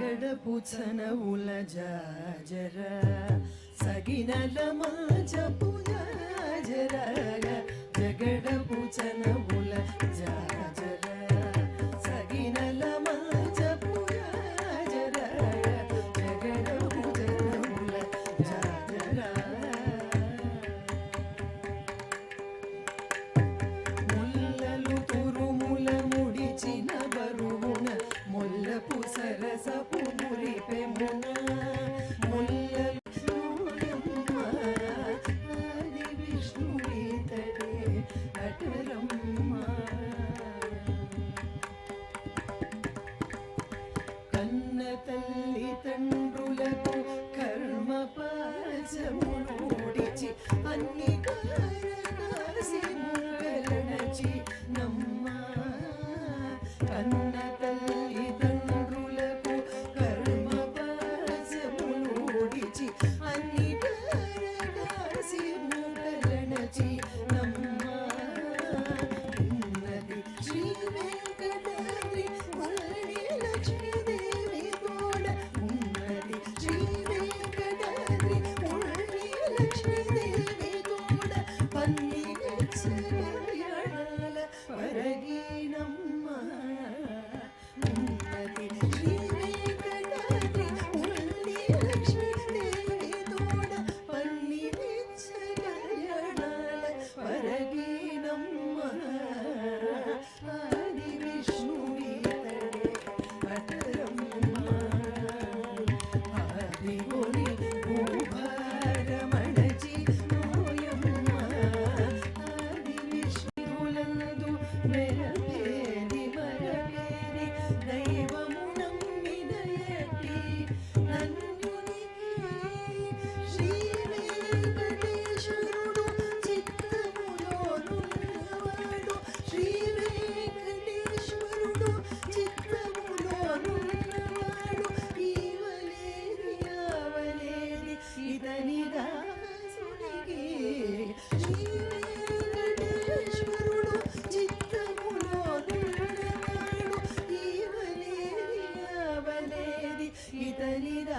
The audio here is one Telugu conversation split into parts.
జగడపు చనవుల జాజర సగినల మాచపు జాజర జగడపు జాజర. Reggie.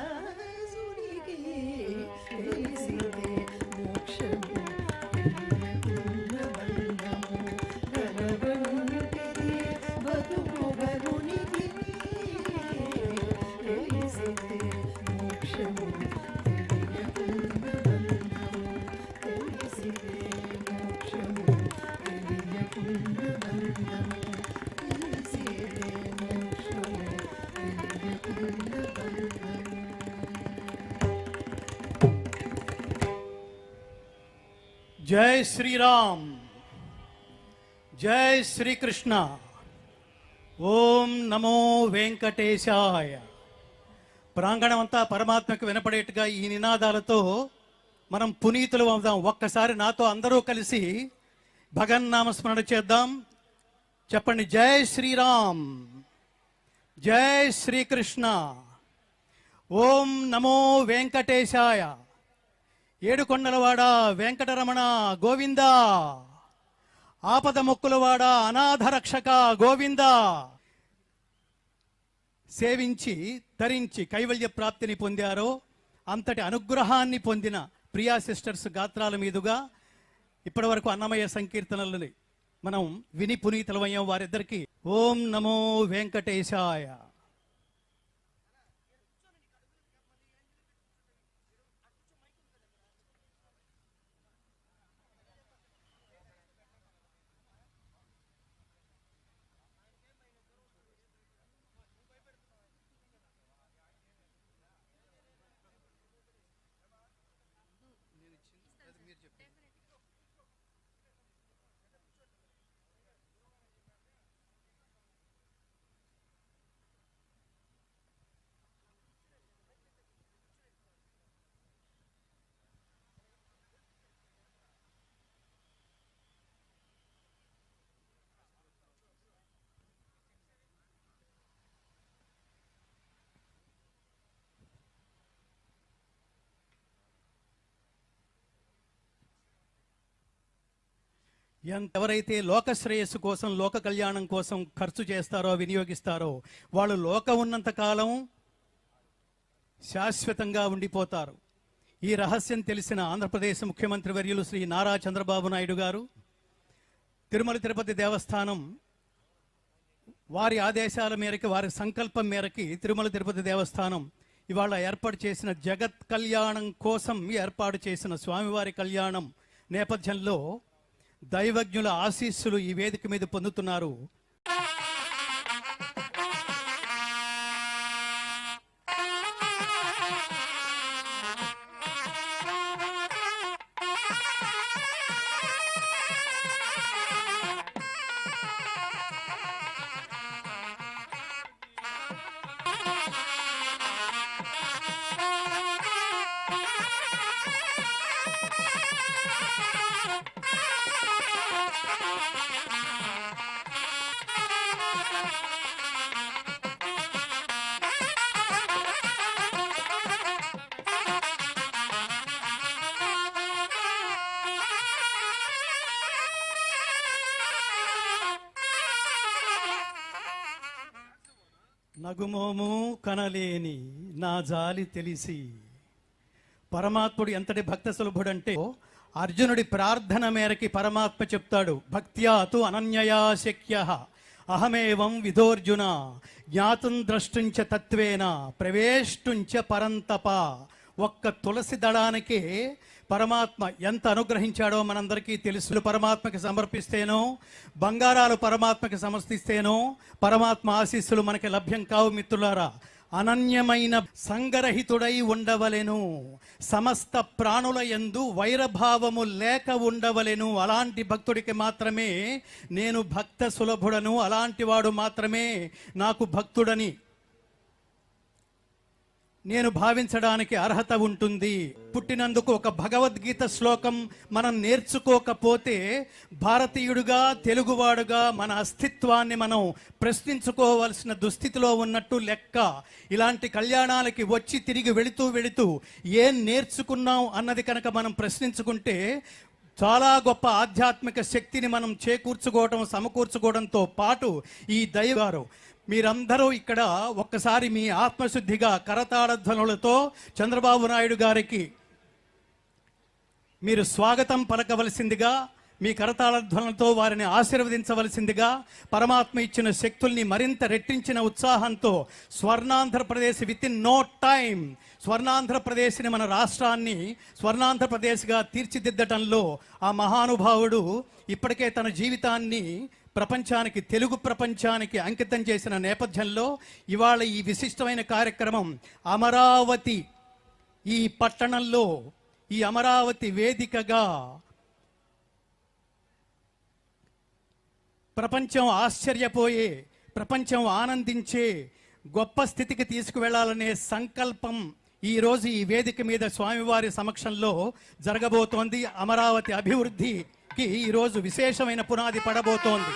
love. జై శ్రీరామ్. జై శ్రీకృష్ణ. ఓం నమో వెంకటేశాయ. ప్రాంగణం అంతా పరమాత్మకు వినపడేట్టుగా ఈ నినాదాలతో మనం పునీతులు అవుదాం. ఒక్కసారి నాతో అందరూ కలిసి భగన్నామస్మరణ చేద్దాం. చెప్పండి జై శ్రీరామ్. జై శ్రీకృష్ణ. ఓం నమో వెంకటేశాయ. ఏడుకొండలవాడ వెంకటరమణ గోవింద. ఆపద మొక్కులవాడ అనాథ రక్షక గోవింద. సేవించి తరించి కైవల్య ప్రాప్తిని పొందారో అంతటి అనుగ్రహాన్ని పొందిన ప్రియా సిస్టర్స్ గాత్రాల మీదుగా ఇప్పటి వరకు అన్నమయ్య సంకీర్తనలని మనం విని పునీతులమయ్యాం వారిద్దరికి. ఓం నమో వెంకటేశాయ ఎంత ఎవరైతే లోక శ్రేయస్సు కోసం లోక కళ్యాణం కోసం ఖర్చు చేస్తారో వినియోగిస్తారో వాళ్ళు లోక ఉన్నంత కాలం శాశ్వతంగా ఉండిపోతారు. ఈ రహస్యం తెలిసిన ఆంధ్రప్రదేశ్ ముఖ్యమంత్రి వర్యులు శ్రీ నారా చంద్రబాబు నాయుడు గారు తిరుమల తిరుపతి దేవస్థానం వారి ఆదేశాల మేరకు వారి సంకల్పం మేరకి తిరుమల తిరుపతి దేవస్థానం ఇవాళ ఏర్పాటు చేసిన జగత్ కళ్యాణం కోసం ఏర్పాటు చేసిన స్వామివారి కళ్యాణం నేపథ్యంలో దైవజ్ఞుల ఆశీస్సులు ఈ వేదిక మీద పొందుతున్నారు. నగుమోము కనలేని నా జాలి తెలిసి పరమాత్ముడు ఎంతటి భక్త సులభుడంటే అర్జునుడి ప్రార్థన మేరకి పరమాత్మ చెప్తాడు భక్త్యాతు అనన్యయా శక్య అహమేవం విధోర్జున జ్ఞాతం ద్రష్టుంచ తత్వేన ప్రవేష్టుంచ పరంతప. ఒక్క తులసి దళానికి పరమాత్మ ఎంత అనుగ్రహించాడో మనందరికీ తెలుసు పరమాత్మకి సమర్పిస్తేనో బంగారాలు పరమాత్మకి సమర్పిస్తేనో పరమాత్మ ఆశీస్సులు మనకి లభ్యం కావు మిత్రులారా. అనన్యమైన సంగరహితుడై ఉండవలెను. సమస్త ప్రాణుల యందు వైరభావము లేక ఉండవలెను. అలాంటి భక్తుడికి మాత్రమే నేను భక్త సులభుడను. అలాంటి వాడు మాత్రమే నాకు భక్తుడని. నేను భావించడానికి అర్హత ఉంటుంది. పుట్టినందుకు ఒక భగవద్గీత శ్లోకం మనం నేర్చుకోకపోతే భారతీయుడుగా తెలుగువాడుగా మన అస్తిత్వాన్ని మనం ప్రశ్నించుకోవలసిన దుస్థితిలో ఉన్నట్టు లెక్క. ఇలాంటి కళ్యాణాలకి వచ్చి తిరిగి వెళుతూ వెళుతూ ఏం నేర్చుకున్నాం అన్నది కనుక మనం ప్రశ్నించుకుంటే చాలా గొప్ప ఆధ్యాత్మిక శక్తిని మనం చేకూర్చుకోవడం సమకూర్చుకోవడంతో పాటు ఈ దైవారు మీరందరూ ఇక్కడ ఒక్కసారి మీ ఆత్మశుద్ధిగా కరతాళధ్వనులతో చంద్రబాబు నాయుడు గారికి మీరు స్వాగతం పలకవలసిందిగా మీ కరతాళధ్వనులతో వారిని ఆశీర్వదించవలసిందిగా పరమాత్మ ఇచ్చిన శక్తుల్ని మరింత రెట్టించిన ఉత్సాహంతో Swarnandhrapradesh with in no time స్వర్ణాంధ్రప్రదేశ్ని మన రాష్ట్రాన్ని స్వర్ణాంధ్రప్రదేశ్గా తీర్చిదిద్దటంలో ఆ మహానుభావుడు ఇప్పటికే తన జీవితాన్ని ప్రపంచానికి తెలుగు ప్రపంచానికి అంకితం చేసిన నేపథ్యంలో ఇవాళ ఈ విశిష్టమైన కార్యక్రమం అమరావతి ఈ పట్టణంలో ఈ అమరావతి వేదికగా ప్రపంచం ఆశ్చర్యపోయే ప్రపంచం ఆనందించే గొప్ప స్థితికి తీసుకువెళ్ళాలనే సంకల్పం ఈ రోజు ఈ వేదిక మీద స్వామివారి సమక్షంలో జరగబోతోంది. అమరావతి అభివృద్ధి అభివృద్ధికి ఈరోజు విశేషమైన పునాది పడబోతోంది.